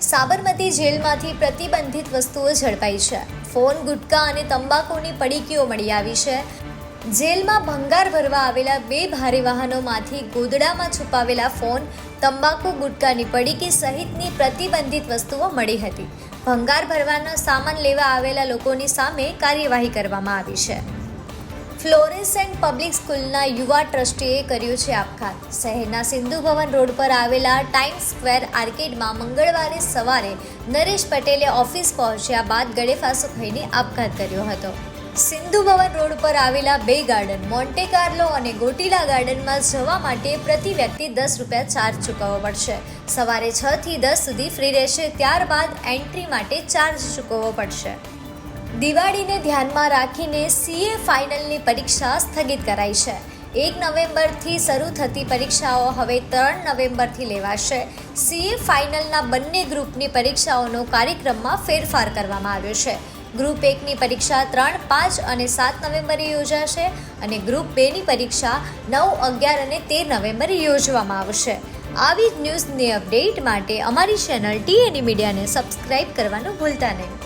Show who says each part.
Speaker 1: સાબરમતી જેલમાંથી પ્રતિબંધિત વસ્તુઓ ઝડપાઈ છે. ફોન, ગુટકા અને તંબાકુની પડીકીઓ મળી આવી છે. જેલમાં ભંગાર ભરવા આવેલા બે ભારે વાહનોમાંથી ગોદડામાં છુપાવેલા ફોન, તંબાકુ, ગુટકાની પડીકી સહિતની પ્રતિબંધિત વસ્તુઓ મળી હતી. ભંગાર ભરવાનો સામાન લેવા આવેલા લોકોની સામે કાર્યવાહી કરવામાં આવી છે. ફ્લોરેસેન્ટ પબ્લિક સ્કૂલના યુવા ટ્રસ્ટીએ કર્યું છે આપઘાત. શહેરના સિંધુ ભવન રોડ પર આવેલા ટાઈમ સ્ક્વેર આર્કેડમાં મંગળવારે સવારે નરેશ પટેલે ઓફિસ પહોંચ્યા બાદ ગળેફાસો ખાઈને આપઘાત કર્યો હતો. સિંધુ ભવન રોડ પર આવેલા બે ગાર્ડન, મોન્ટે કાર્લો અને ગોટીલા ગાર્ડનમાં જવા માટે પ્રતિ વ્યક્તિ દસ રૂપિયા ચાર્જ ચૂકવવો પડશે. સવારે છ થી દસ સુધી ફ્રી રહેશે, ત્યારબાદ એન્ટ્રી માટે ચાર્જ ચૂકવવો પડશે. દિવાળીને ધ્યાનમાં રાખીને સીએ ફાઇનલની પરીક્ષા સ્થગિત કરાઈ છે. એક નવેમ્બરથી શરૂ થતી પરીક્ષાઓ હવે ત્રણ નવેમ્બરથી લેવાશે. સીએ ફાઇનલના બંને ગ્રુપની પરીક્ષાઓનો કાર્યક્રમમાં ફેરફાર કરવામાં આવ્યો છે. ગ્રુપ એકની પરીક્ષા ત્રણ, પાંચ અને સાત નવેમ્બરે યોજાશે અને ગ્રુપ બેની પરીક્ષા નવ, અગિયાર અને તેર નવેમ્બરે યોજવામાં આવશે. આવી જ ન્યૂઝની અપડેટ માટે અમારી ચેનલ ટીએની મીડિયાને સબસ્ક્રાઇબ કરવાનું ભૂલતા નહીં.